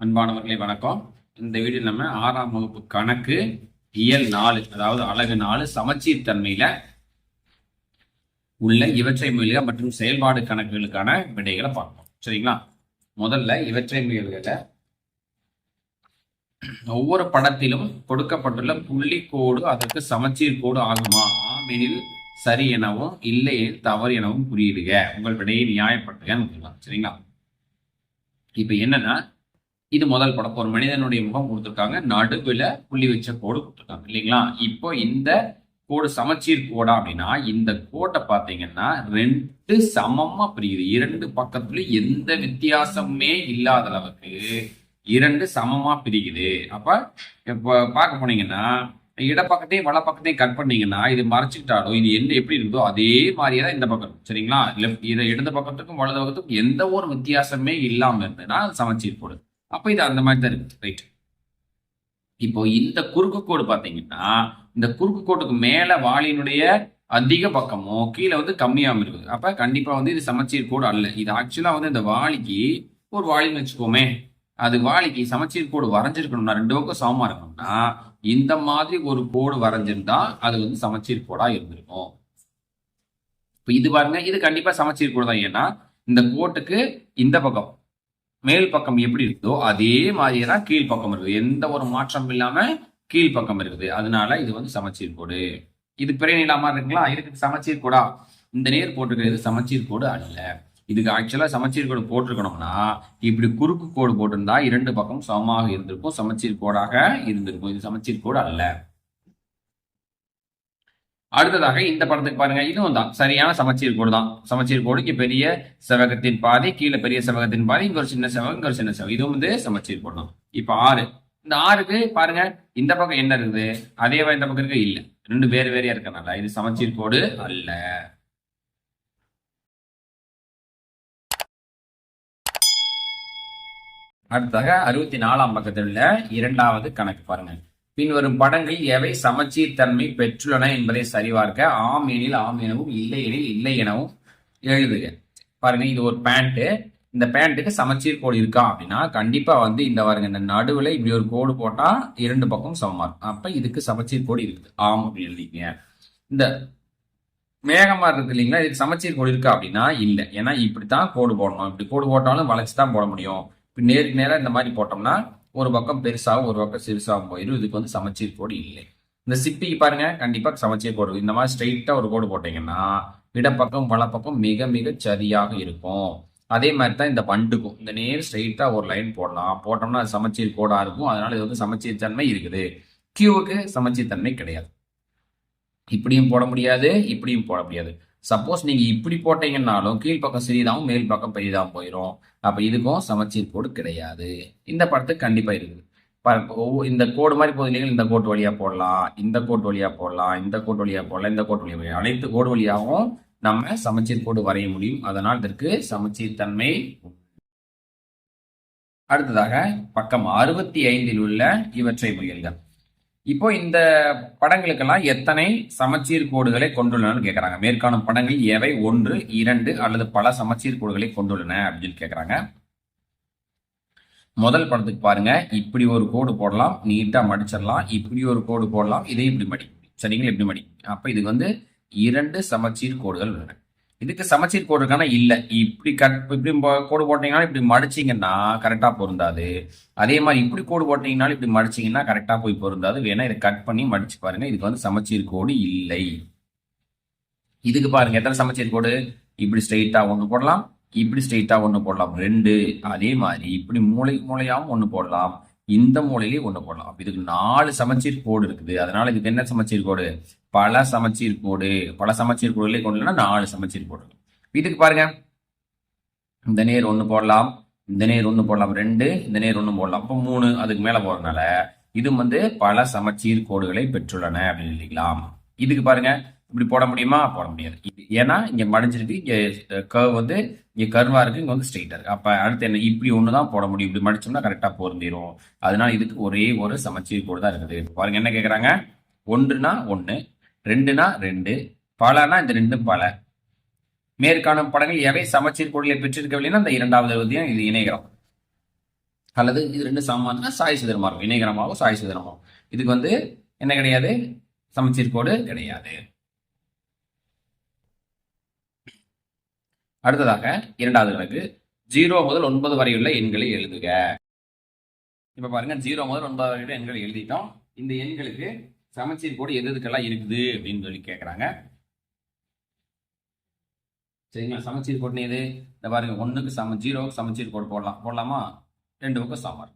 அன்பானவர்களே வணக்கம். இந்த வீடியோ நம்ம ஆறாம் வகுப்பு கணக்கு இயல் நாலு அதாவது அழகு நாலு சமச்சீர் தன்மையில உள்ள இவற்றை மொழிகள் மற்றும் செயல்பாடு கணக்குகளுக்கான விடைகளை பார்ப்போம். சரிங்களா? முதல்ல இவற்றை மொழிகளை ஒவ்வொரு படத்திலும் கொடுக்கப்பட்டுள்ள புள்ளி கோடு அதற்கு சமச்சீர் கோடு ஆகுமா? ஆமெனில் சரி எனவும் இல்லை தவறு எனவும் குறியிடுக. உங்கள் விடையை நியாயப்படுத்துக சரிங்களா? இப்ப என்னன்னா இது முதல் படம். ஒரு மனிதனுடைய முகம் கொடுத்துருக்காங்க. நடுவில் புள்ளி வச்ச கோடு கொடுத்துருக்காங்க. இல்லைங்களா? இப்போ இந்த கோடு சமச்சீர் கோடா அப்படின்னா இந்த கோட்டை பார்த்தீங்கன்னா ரெண்டு சமமாக பிரியுது. இரண்டு பக்கத்துலயும் எந்த வித்தியாசமுமே இல்லாத அளவுக்கு இரண்டு சமமாக பிரிக்குது அப்போ இப்போ பார்க்க போனீங்கன்னா இடப்பக்கத்தையும் வலப்பக்கத்தையும் கட் பண்ணீங்கன்னா இது மறைச்சிக்கிட்டாலும் இது என்ன எப்படி இருக்குதோ அதே மாதிரியே தான் இந்த பக்கம். சரிங்களா? லெஃப்ட் இதை இடது பக்கத்துக்கும் வலது பக்கத்துக்கும் எந்த ஒரு வித்தியாசமே இல்லாமல் இருந்ததுன்னா சமச்சீர் கோடு. அப்போ இது அந்த மாதிரி தான் இருக்கு. ரைட் இப்போ இந்த குறுக்கு கோடு பார்த்தீங்கன்னா இந்த குறுக்கு கோட்டுக்கு மேலே வாளியினுடைய அதிக பக்கமும் கீழே வந்து கம்மியாகவும் இருக்குது. அப்போ கண்டிப்பாக வந்து இது சமச்சீர் கோடு அல்ல. இது ஆக்சுவலாக வந்து இந்த வாளிக்கு ஒரு வாளின்னு வச்சுக்கோமே. அது வாளிக்கு சமச்சீர் கோடு வரைஞ்சிருக்கணும்னா ரெண்டு பக்கம் சமமாக இருக்கணும்னா இந்த மாதிரி ஒரு கோடு வரைஞ்சிருந்தா அது வந்து சமச்சீர் கோடாக இருந்திருக்கும். இப்போ இது பாருங்க இது கண்டிப்பாக சமச்சீர் கோடு தான். ஏன்னா இந்த கோட்டுக்கு இந்த பக்கம் மேல் பக்கம் எப்படி இருக்குதோ அதே மாதிரியே தான் கீழ்ப்பக்கம் இருக்குது. எந்த ஒரு மாற்றம் இல்லாம கீழ் பக்கம் இருக்குது. அதனால இது வந்து சமச்சீர் கோடு. இது பிறை நீளமா இருக்குங்களா? இதுக்கு சமச்சீர் கோடா? இந்த நேர் போட்டிருக்கிறது சமச்சீர் கோடு அல்ல. இதுக்கு ஆக்சுவலா சமச்சீர் கோடு போட்டிருக்கணும்னா இப்படி குறுக்கு கோடு போட்டிருந்தா இரண்டு பக்கம் சமமாக இருந்திருக்கும். சமச்சீர் கோடாக இருந்திருக்கும். இது சமச்சீர் கோடு அல்ல. அடுத்ததாக இந்த படத்துக்கு பாருங்க இதுவும் தான். சரியான சமச்சீர் கோடு தான். சமச்சீர் கோடுக்கு பெரிய செவகத்தின் பாதி கீழே பெரிய செவகத்தின் பாதி இங்க ஒரு சின்ன செவகம் இங்க ஒரு சின்ன செவகம். இதுவும் வந்து சமச்சீர் கோடு தான். இப்ப ஆறு. இந்த ஆறுக்கு பாருங்க இந்த பக்கம் என்ன இருக்குது? அதே இந்த பக்கம் இருக்கு இல்ல. ரெண்டு வேறு வேறையா இருக்கனால இது சமச்சீர் கோடு அல்ல. அடுத்ததாக அறுபத்தி நாலாம் பக்கத்தில் உள்ள இரண்டாவது கணக்கு பாருங்க. பின்வரும் படங்கள் எவை? சமச்சீர் தன்மை பெற்றுள்ளன என்பதை சரிபார்க்க ஆம் எனில் ஆம் எனவும் இல்லை எனில் இல்லை எனவும் எழுதுக. பாருங்க இது ஒரு பேண்ட்டு. இந்த பேண்ட்டுக்கு சமச்சீர் கோடு இருக்கா அப்படின்னா கண்டிப்பா வந்து இந்த பாருங்க இந்த நடுவில் இப்படி ஒரு கோடு போட்டா இரண்டு பக்கம் சமமா. இருக்கும் அப்ப இதுக்கு சமச்சீர் கோடு இருக்குது. ஆம் அப்படின்னு எழுதிங்க இந்த மேகமா இருக்கு இல்லைங்களா? இதுக்கு சமச்சீர் கோடு இருக்கா அப்படின்னா இல்லை. ஏன்னா இப்படித்தான் கோடு போடணும். இப்படி கோடு போட்டாலும் வளைச்சு தான் போட முடியும். இப்படி நேருக்கு நேராக இந்த மாதிரி போட்டோம்னா ஒரு பக்கம் பெருசாகவும் ஒரு பக்கம் சிறுசாகவும் போயிடும் இதுக்கு வந்து சமச்சீர் கோடு இல்லை. இந்த சிப்பிக்கு பாருங்க கண்டிப்பாக சமச்சீர் கோடு. இந்த மாதிரி ஸ்ட்ரெயிட்டாக ஒரு கோடு போட்டீங்கன்னா இடப்பக்கம் வலப்பக்கம் மிக மிக சரியாக இருக்கும். அதே மாதிரி தான் இந்த பண்டுக்கும். இந்த நேர் ஸ்ட்ரெயிட்டாக ஒரு லைன் போடலாம். போட்டோம்னா அது சமச்சீர் கோடாக இருக்கும். அதனால இது வந்து சமச்சீர் தன்மை இருக்குது. கியூவுக்கு சமச்சீர் தன்மை கிடையாது. இப்படியும் போட முடியாது இப்படியும் போட முடியாது. சப்போஸ் நீங்க இப்படி போட்டீங்கன்னாலும் கீழ்ப்பக்கம் சிறிதாகவும் மேல் பக்கம் பெரிதாகவும் போயிடும் அப்ப இதுக்கும் சமச்சீர் கோடு கிடையாது. இந்த படத்துக்கு கண்டிப்பா இருக்குது. ஒவ்வொரு- இந்த கோடு மாதிரி போகுது இல்லைங்களா? இந்த கோட்டு வழியா போடலாம் இந்த கோட்டு வழியா போடலாம் இந்த கோட்டு வழியா போடலாம் இந்த கோட்டு வழியா அனைத்து கோடு வழியாகவும் நம்ம சமச்சீர் கோடு வரைய முடியும். அதனால் இதற்கு சமச்சீர் தன்மை அடுத்ததாக பக்கம் அறுபத்தி ஐந்தில் உள்ள இவற்றை முயல்கள் இப்போ இந்த படங்களுக்கெல்லாம் எத்தனை சமச்சீர் கோடுகளை கொண்டுள்ளனன்னு கேட்கறாங்க மேற்காணும் படங்கள் எவை? ஒன்று இரண்டு அல்லது பல சமச்சீர் கோடுகளை கொண்டுள்ளன அப்படின்னு கேட்கறாங்க முதல் படத்துக்கு பாருங்க. இப்படி ஒரு கோடு போடலாம். நீட்டா மடிச்சிடலாம். இப்படி ஒரு கோடு போடலாம். இதையும் இப்படி மடி. சரிங்களா? இப்படி மடி. அப்ப இதுக்கு வந்து இரண்டு சமச்சீர் கோடுகள் உள்ளன. இதுக்கு சமச்சீர் கோடு இருக்கானா இப்படி கட் இப்படி கோடு போட்டீங்கன்னா இப்படி மடிச்சீங்கன்னா கரெக்டாக பொருந்தாது. அதே மாதிரி இப்படி கோடு போட்டீங்கனாலும் இப்படி மடிச்சிங்கன்னா கரெக்டாக போய் பொருந்தாது. வேணா இதை கட் பண்ணி மடிச்சு பாருங்க. இதுக்கு வந்து சமச்சீர் கோடு இல்லை. இதுக்கு பாருங்க. எத்தனை சமச்சீர் கோடு? இப்படி ஸ்ட்ரெயிட்டாக ஒன்று போடலாம். இப்படி ஸ்ட்ரெயிட்டாக ஒன்று போடலாம். ரெண்டு. அதே மாதிரி இப்படி மூளை மூளையாகவும் ஒன்று போடலாம். இந்த மூலையிலேயே ஒன்று போடலாம். அப்போ இதுக்கு நாலு சமச்சீர் கோடு இருக்குது. அதனால இதுக்கு என்ன சமச்சீர் கோடு? பல சமச்சீர் கோடு. பல சமச்சீர் கோடுகளே கொண்டுனா நாலு சமச்சீர் கோடு. இதுக்கு பாருங்க. இந்த நேர் ஒன்று போடலாம். இந்த நேர் ஒன்று போடலாம். ரெண்டு. இந்த நேர் ஒன்று போடலாம். அப்போ மூணு அதுக்கு மேலே போகிறதுனால இது வந்து பல சமச்சீர் கோடுகளை பெற்றுள்ளன அப்படின்னு சொல்லிக்கலாம் இதுக்கு பாருங்க. இப்படி போட முடியுமா? போட முடியாது. இது- ஏன்னா இங்க மடிஞ்சிருக்கு இங்க கர்வ் வந்து இங்க கர்வா இருக்கு இங்க வந்து ஸ்ட்ரெயிட்டா இருக்கு. அப்ப அடுத்து என்ன இப்படி ஒன்று தான் போட முடியும். இப்படி மடிச்சோம்னா கரெக்டா பொருந்திரும் அதனால இதுக்கு ஒரே ஒரு சமச்சீர் கோடு தான் இருக்குது. பாருங்க என்ன கேக்குறாங்க? ஒன்றுனா ஒன்று ரெண்டுனா ரெண்டு பலனா இந்த ரெண்டும் பல. மேற்காணும் படங்கள் எவை? சமச்சீர் கோடுகளை பெற்றிருக்கவில்லைன்னா அந்த இரண்டாவது எழுதியும் இது இணைகிறோம். அல்லது இது ரெண்டு சமமானா சாய் சிதறமா இருக்கும் இணைகரமாகவும் சாய் சிதறமாகும். இதுக்கு வந்து என்ன கிடையாது? சமச்சீர் கோடு கிடையாது. அடுத்ததாக இரண்டாவது கணக்கு. ஜீரோ முதல் ஒன்பது வரையுள்ள எண்களை எழுதுக. இப்ப பாருங்க ஜீரோ முதல் ஒன்பது வரையுள்ள எண்களை எழுதிட்டோம். இந்த எண்களுக்கு சமச்சீர் கோடு எது எதுக்கெல்லாம் இருக்குது அப்படின்னு சொல்லி கேட்குறாங்க சரிங்களா? சமச்சீர் கோடுன்னு எது? இந்த பாருங்க ஒன்றுக்கு சம ஜீரோவுக்கு சமச்சீர் கோடு போடலாம். போடலாமா? ரெண்டு பக்கம் சமர்.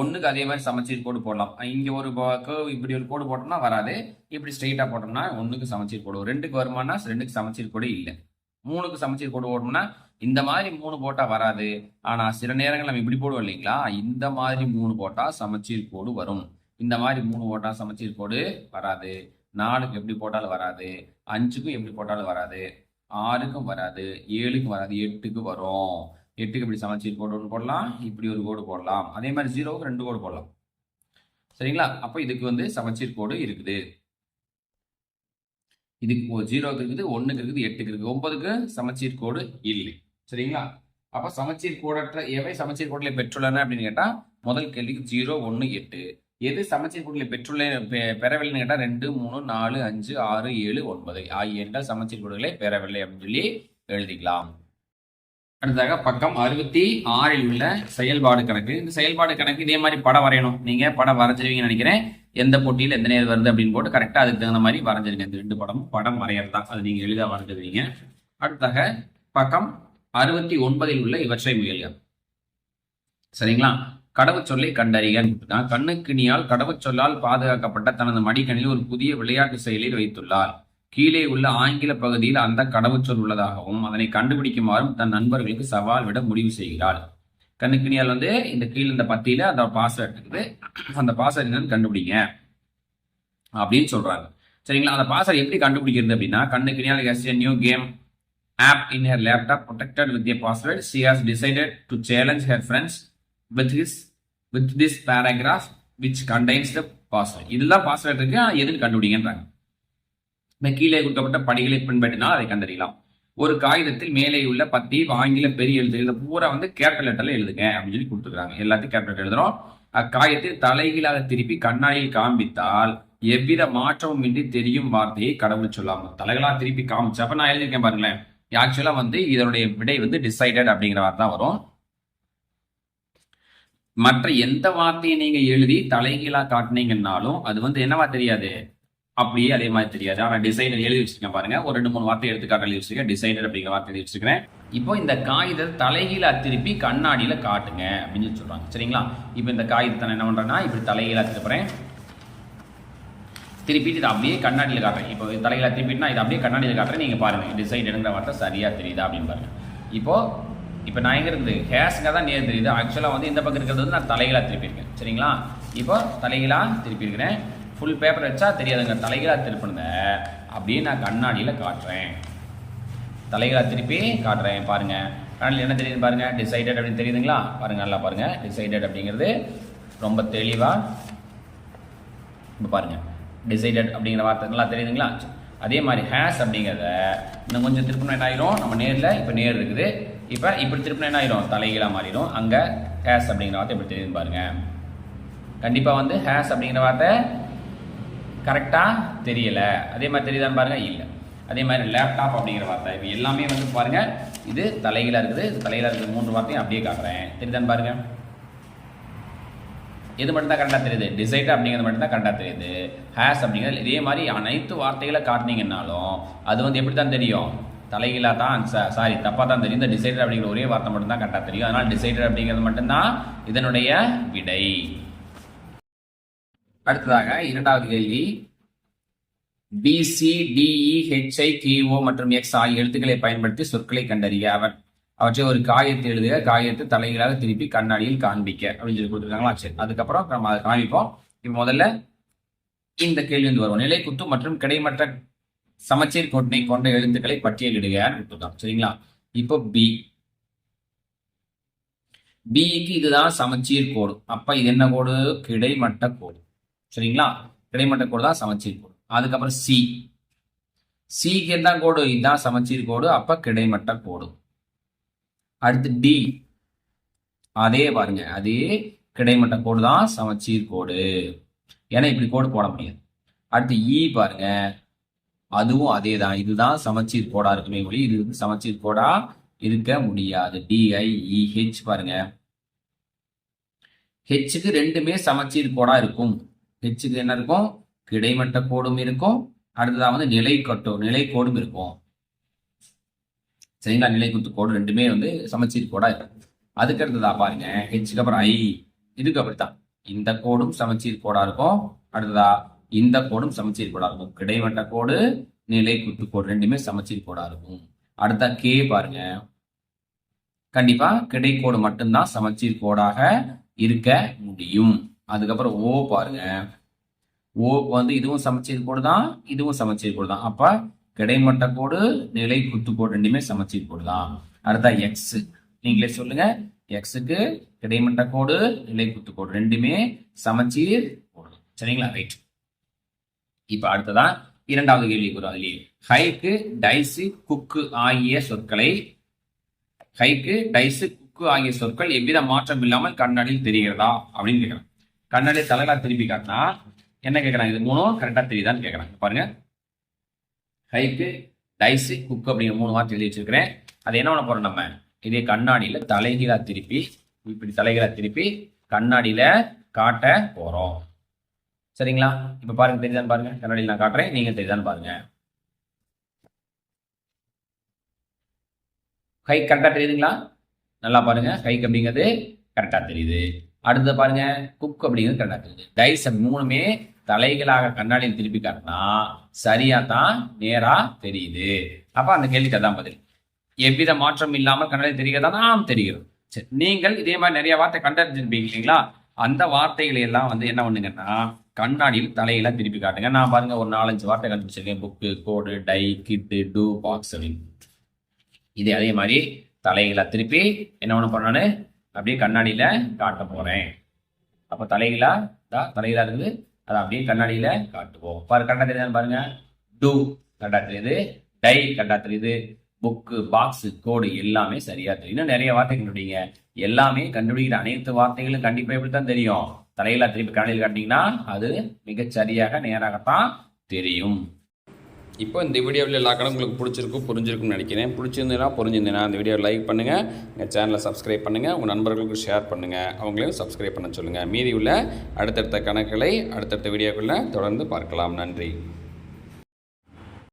ஒன்றுக்கு அதே மாதிரி சமச்சீர் கோடு போடலாம். இங்கே ஒரு curve இப்படி ஒரு கோடு போட்டோம்னா வராது. இப்படி ஸ்ட்ரெயிட்டாக போட்டோம்னா ஒன்றுக்கு சமச்சீர் கோடு ரெண்டுக்கு வருமானா ரெண்டுக்கு சமச்சீர் கோடு இல்லை. மூணுக்கு சமச்சீர் கோடு போட்டோம்னா இந்த மாதிரி மூணு போட்டால் வராது. ஆனால் சில நேரங்கள் நம்ம இப்படி போடுவோம் இல்லைங்களா? இந்த மாதிரி மூணு போட்டால் சமச்சீர் கோடு வரும். இந்த மாதிரி மூணு போட்டால் சமச்சீர் கோடு வராது. நாலுக்கு எப்படி போட்டாலும் வராது. அஞ்சுக்கும் எப்படி போட்டாலும் வராது. ஆறுக்கும் வராது. ஏழுக்கும் வராது. எட்டுக்கு வரும். எட்டுக்கு இப்படி சமச்சீர் கோடு ஒன்று போடலாம். இப்படி ஒரு கோடு போடலாம். அதே மாதிரி ஜீரோவுக்கு ரெண்டு கோடு போடலாம். சரிங்களா? அப்போ இதுக்கு வந்து சமச்சீர் கோடு இருக்குது. இதுக்கு ஜீரோக்கு இருக்குது ஒன்றுக்கு இருக்குது எட்டுக்கு இருக்குது. ஒன்பதுக்கு சமச்சீர் கோடு இல்லை. சரிங்களா? அப்போ சமச்சீர் கோடற்ற எவை சமச்சீர் கோட்டிலே பெற்றுள்ளன அப்படின்னு கேட்டால் முதல் கேள்விக்கு ஜீரோ ஒன்று எட்டு. எது சமச்சீர் கோட்டிலே பெற்றுள்ள பெ- பெறவில்லைன்னு கேட்டால் ரெண்டு மூணு நாலு அஞ்சு ஆறு ஏழு ஒன்பது. ஆகிய என்றால் சமச்சீர் கோடுகளை பெறவில்லை அப்படின்னு சொல்லி எழுதிக்கலாம். அடுத்ததாக பக்கம் அறுபத்தி ஆறில் உள்ள செயல்பாடு கணக்கு. இந்த செயல்பாடு கணக்கு இதே மாதிரி படம் வரையணும். நீங்க படம் வரைஞ்சிருவீங்கன்னு நினைக்கிறேன். எந்த போட்டியில் எந்த நேரம் வருது அப்படின்னு போட்டு கரெக்டாக அதுக்கு தகுந்த மாதிரி வரைஞ்சிருங்க. இந்த ரெண்டு படமும். படம் வரையறதா. அது நீங்கள் எளிதாக வரைஞ்சிருவீங்க. அடுத்தாக பக்கம் அறுபத்தி ஒன்பதில் உள்ள இவற்றை முயல்க. சரிங்களா? கடவுச்சொல்லை கண்டறியன்னு கொடுத்துட்டான் கண்ணுக்கினியால் கடவுச்சொல்லால் பாதுகாக்கப்பட்ட தனது மடிக்கணில் ஒரு புதிய விளையாட்டு செயலில் வைத்துள்ளார். கீழே உள்ள ஆங்கில பகுதியில் அந்த கடவுச்சொல் உள்ளதாகவும் அதனை கண்டுபிடிக்குமாறும் தன் நண்பர்களுக்கு சவால் விட முடிவு செய்கிறாள் கண்ணுக்கினியால் வந்து இந்த கீழே இந்த பத்தியில அந்த பாஸ்வேர்ட் இருக்குது. அந்த பாஸ்வேர்ட் என்னன்னு கண்டுபிடிங்க. அப்படின்னு சொல்றாங்க. சரிங்களா? அந்த பாஸ்வேர்ட் எப்படி கண்டுபிடிக்கிறது அப்படின்னா கண்ணுக்கினியால் as a new game app in her laptop protected with a password she has decided to challenge her friends with his with this paragraph which contains the password இதுதான் பாஸ்வேர்ட் இருக்கு. எதுன்னு கண்டுபிடிங்கன்றாங்க. இந்த கீழே கொடுக்கப்பட்ட படிகளை பின்பற்றினால் அதை கண்டறியலாம். ஒரு காகிதத்தில் மேலே உள்ள பத்தி ஆங்கில பெரிய எழுத்து இதை பூரா வந்து கேபிட்டல் லெட்டர்ல எழுதுங்க அப்படின்னு சொல்லி கொடுத்துருக்காங்க. எல்லாத்தையும் கேபிட்டல் எழுதுறோம். அக்காயத்தை தலைகீழாக திருப்பி கண்ணாடியில் காண்பித்தால் எவ்வித மாற்றமும் இன்றி தெரியும் வார்த்தையை கடவுள் சொல்லாமல். தலைகளாக திருப்பி காமிச்சப்ப நான் எழுதியிருக்கேன் பாருங்களேன். ஆக்சுவலா வந்து இதனுடைய விடை வந்து டிசைடட் அப்படிங்கிற வார்த்தை தான் வரும். மற்ற எந்த வார்த்தையை நீங்க எழுதி தலைகீழா காட்டுனீங்கன்னாலும் அது வந்து என்னவா தெரியாது? அப்படியே அதே மாதிரி தெரியாது. ஆனா டிசைனர் எழுதி வச்சிருக்கேன் பாருங்க. ஒரு ரெண்டு மூணு வார்த்தை எடுத்துக்காட்டு எழுதி வச்சிருக்கேன். டிசைனர் அப்படிங்கிற வார்த்தை எழுதி வச்சிருக்கேன் இப்போ இந்த காகிதத்தை தலைகீழா திருப்பி கண்ணாடியில காட்டுங்க அப்படின்னு சொல்லி சொல்றாங்க. சரிங்களா? இப்போ இந்த காகிதத்தை நான் என்ன பண்றேன்னா இப்படி தலைகீழா திருப்புறேன். திருப்பிட்டு இதை அப்படியே கண்ணாடியில் காட்டுறேன். இப்போ தலையில திருப்பிட்டுனா இதை அப்படியே கண்ணாடியில் காட்டுறேன். நீங்கள் பாருங்கள் டிசைன் எடுங்கிற வார்த்தை சரியாக தெரியுதா அப்படின்னு பாருங்க. இப்போ இப்போ நான் எங்கே இருக்குது? ஹேஸுங்க தான் நேர் தெரியுது. ஆக்சுவலாக வந்து இந்த பக்கம் இருக்கிறது வந்து நான் தலைகளாக திருப்பியிருக்கேன். சரிங்களா? இப்போ தலைகளாக திருப்பியிருக்கிறேன். ஃபுல் பேப்பர் வச்சா தெரியாதுங்க. தலைகளாக திருப்பினுங்க. அப்படியே நான் கண்ணாடியில் காட்டுறேன். தலைகளாக திருப்பி காட்டுறேன். பாருங்கள் கண்ணாடியில் என்ன தெரியுது பாருங்கள் டிசைடட் அப்படின்னு தெரியுதுங்களா? பாருங்கள் நல்லா பாருங்கள் டிசைடட் அப்படிங்கிறது ரொம்ப தெளிவாக இப்போ பாருங்கள் டிசைடட் அப்படிங்கிற வார்த்தை நல்லா தெரியுதுங்களா? அதே மாதிரி ஹேஸ் அப்படிங்கிறத இன்னும் கொஞ்சம் திருப்பினா என்ன ஆயிரும்? நம்ம நேரில் இப்போ நேர் இருக்குது. இப்போ இப்படி திருப்பினா என்ன ஆயிரும்? தலைகீழாக மாறிடும். அங்கே ஹேஸ் அப்படிங்கிற வார்த்தை இப்படி தெரியுதுன்னு பாருங்கள் கண்டிப்பாக வந்து ஹேஸ் அப்படிங்கிற வார்த்தை கரெக்டாக தெரியலை. அதே மாதிரி தெரியுதான்னு பாருங்கள் இல்லை. அதே மாதிரி லேப்டாப் அப்படிங்கிற வார்த்தை இப்போ எல்லாமே வந்து பாருங்கள் இது தலைகீழாக இருக்குது. இது தலைகீழாக இருக்குது மூன்று வார்த்தையும் அப்படியே காட்டுறேன். தெரியுதான்னு பாருங்கள் இது மட்டும் தான் கரெக்டாக தெரியுது? டிசைட் அப்படிங்கிறது மட்டும் தான் கரெக்டாக தெரியுது. ஹேஸ் அப்படிங்கிறது இதே மாதிரி அனைத்து வார்த்தைகளை காட்டினீங்கன்னாலும் அது வந்து எப்படி தான் தெரியும்? தலைகீழாக தான் சாரி தப்பாக தான் தெரியும். இந்த டிசைடர் அப்படிங்கிற ஒரே வார்த்தை மட்டும் தான் கரெக்டாக தெரியும். அதனால் டிசைடர் அப்படிங்கிறது மட்டும்தான் இதனுடைய விடை. அடுத்ததாக இரண்டாவது கேள்வி. பி டிஇ ஹெச்ஐ கிஓ மற்றும் எக்ஸ் ஆகிய எழுத்துக்களை பயன்படுத்தி சொற்களை கண்டறிய அவர் அவற்றை ஒரு காயத்தை எழுதுக. காயத்தை தலைகளாக திருப்பி கண்ணாடியில் காண்பிக்க அப்படின்னு சொல்லி கொடுத்துருக்காங்களா? சரி அதுக்கப்புறம் நம்ம அதை காமிப்போம் இப்போ முதல்ல இந்த கேள்வி வந்து வரும் நிலைக்குத்து மற்றும் கிடைமட்ட சமச்சீர் கோட்டினை கொண்ட எழுத்துக்களை பட்டியலிடுகன்னு கொடுத்துருக்கோம் சரிங்களா? இப்போ பி பிக்கு இதுதான் சமச்சீர் கோடு. அப்ப இது என்ன கோடு? கிடைமட்ட கோடு. சரிங்களா? கிடைமட்ட கோடு தான் சமச்சீர் கோடு. அதுக்கப்புறம் சி சிக்கு என்ன கோடு? இதுதான் சமச்சீர் கோடு. அப்ப கிடைமட்ட கோடு. அடுத்து டி அதே பாருங்க. அதே கிடைமட்ட கோடு தான் சமச்சீர் கோடு. ஏன்னா இப்படி கோடு போட முடியாது. அடுத்து இ பாருங்க. அதுவும் அதே தான். இதுதான் சமச்சீர் கோடா இருக்குமே ஒளி இது வந்து சமச்சீர் கோடா இருக்க முடியாது. டிஐஇஹெச் e, பாருங்க. ஹெச்சுக்கு ரெண்டுமே சமச்சீர் கோடா இருக்கும். ஹெச்சுக்கு என்ன இருக்கும்? கிடைமட்ட கோடும் இருக்கும். அடுத்ததாக வந்து நிலை கட்டும் நிலை கோடும் இருக்கும். சரிங்களா? நிலை குத்து கோடு ரெண்டுமே வந்து சமச்சீர் கோடா இருக்கும். அதுக்கு அடுத்ததா பாருங்க ஹெச்சுக்கு அப்புறம் ஐ இதுக்கு அப்படித்தான். இந்த கோடும் சமச்சீர் கோடா இருக்கும். அடுத்ததா இந்த கோடும் சமச்சீர் கோடா இருக்கும். கிடைமட்ட கோடு நிலை குத்து கோடு ரெண்டுமே சமச்சீர் கோடா இருக்கும். அடுத்தா கே பாருங்க. கண்டிப்பா கிடைக்கோடு மட்டும்தான் சமச்சீர் கோடாக இருக்க முடியும். அதுக்கப்புறம் ஓ பாருங்க. ஓ வந்து இதுவும் சமச்சீர் கோடு தான் இதுவும் சமச்சீர் கோடு தான். அப்ப கிடைமட்ட கோடு நிலை குத்து கோடு ரெண்டுமே சமச்சீர் கோடு தான். அடுத்தா எக்ஸ் நீங்களே சொல்லுங்க. எக்ஸுக்கு கிடைமட்ட கோடு நிலை குத்து கோடு ரெண்டுமே சமச்சீர் கோடு. சரிங்களா? ரைட் இப்ப அடுத்ததான் இரண்டாவது கேள்வி கூறும் அதுலயே. ஹைக்கு டைஸு குக்கு ஆகிய சொற்களை ஹைக்கு டைஸு குக்கு ஆகிய சொற்கள் எவ்வித மாற்றம் இல்லாமல் கண்ணாடியில் தெரிகிறதா? அப்படின்னு கேட்குறாங்க கண்ணாடியில் தலைகளாக திருப்பி காட்டினா என்ன கேட்குறாங்க? இது மூணும் கரெக்டாக தெரியுதான்னு கேட்குறாங்க. பாருங்க. ஹைக்கு டைஸு குக்கு அப்படிங்கிற மூணு வார்த்தை எழுதி வச்சிருக்கிறேன். அது என்ன பண்ண போகிறோம் நம்ம? இதே கண்ணாடியில் தலைகீழாக திருப்பி இப்படி தலைகீழாக திருப்பி கண்ணாடியில் காட்ட போகிறோம் சரிங்களா? இப்போ பாருங்க தெரியுதான்னு பாருங்க. கண்ணாடியில் நான் காட்டுறேன். நீங்கள் தெரியுதான்னு பாருங்க. கை கரெக்டாக தெரியுதுங்களா? நல்லா பாருங்க. கைக்கு அப்படிங்கிறது கரெக்டாக தெரியுது. அடுத்து பாருங்க குக் அப்படிங்கிறது கரெக்டா தெரியுது டைஸ் மூணுமே தலைகளாக கண்ணாடியில் திருப்பி காட்டினா சரியா தான் நேரா தெரியுது. அப்ப அந்த கேள்விக்கு அதான் பதில். எவ்வித மாற்றம் இல்லாமல் கண்ணாடி தெரிகிறதா நாம் தெரிகிறது சரி நீங்கள் இதே மாதிரி நிறைய வார்த்தை கண்டறிஞ்சிருப்பீங்க இல்லைங்களா? அந்த வார்த்தைகளை எல்லாம் வந்து என்ன பண்ணுங்கன்னா கண்ணாடியில் தலையில திருப்பி காட்டுங்க. நான் பாருங்க ஒரு நாலஞ்சு வார்த்தை கண்டுபிடிச்சிருக்கேன். Book code tie kit two box அப்படின்னு. இது அதே மாதிரி தலைகளை திருப்பி என்ன ஒன்று பண்ணணும்? அப்படியே கண்ணாடியில காட்ட போறேன். அப்ப தலைகளா தான் தலைகளா இருக்குது. அதை அப்படியே கண்ணாடியில காட்டுவோம். பாரு கண்டா தெரியுதான்னு பாருங்க. டூ கண்டா தெரியுது. டை கண்டா தெரியுது. புக்கு பாக்ஸ் கோடு எல்லாமே சரியா தெரியும். இன்னும் நிறைய வார்த்தை கண்டுபிடிங்க. எல்லாமே கண்டுபிடிக்கிற அனைத்து வார்த்தைகளும் கண்டிப்பா இப்படித்தான் தெரியும். தலையில திருப்பி கண்ணாடியில் காட்டினீங்கன்னா அது மிகச்சரியாக நேராகத்தான் தெரியும். இப்போ இந்த வீடியோவில் எல்லா கணக்கும் உங்களுக்கு பிடிச்சிருக்கும் புரிஞ்சிருக்கும்னு நினைக்கிறேன். பிடிச்சிருந்ததுன்னா புரிஞ்சிருந்தேன்னா இந்த வீடியோ லைக் பண்ணுங்கள் எங்கள் சேனலை சப்ஸ்கிரைப் பண்ணுங்கள் உங்கள் நண்பர்களுக்கு ஷேர் பண்ணுங்கள் அவங்களையும் சப்ஸ்கிரைப் பண்ண சொல்லுங்கள் மீதி உள்ள அடுத்தடுத்த கணக்குகளை அடுத்தடுத்த வீடியோக்குள்ளே தொடர்ந்து பார்க்கலாம். நன்றி.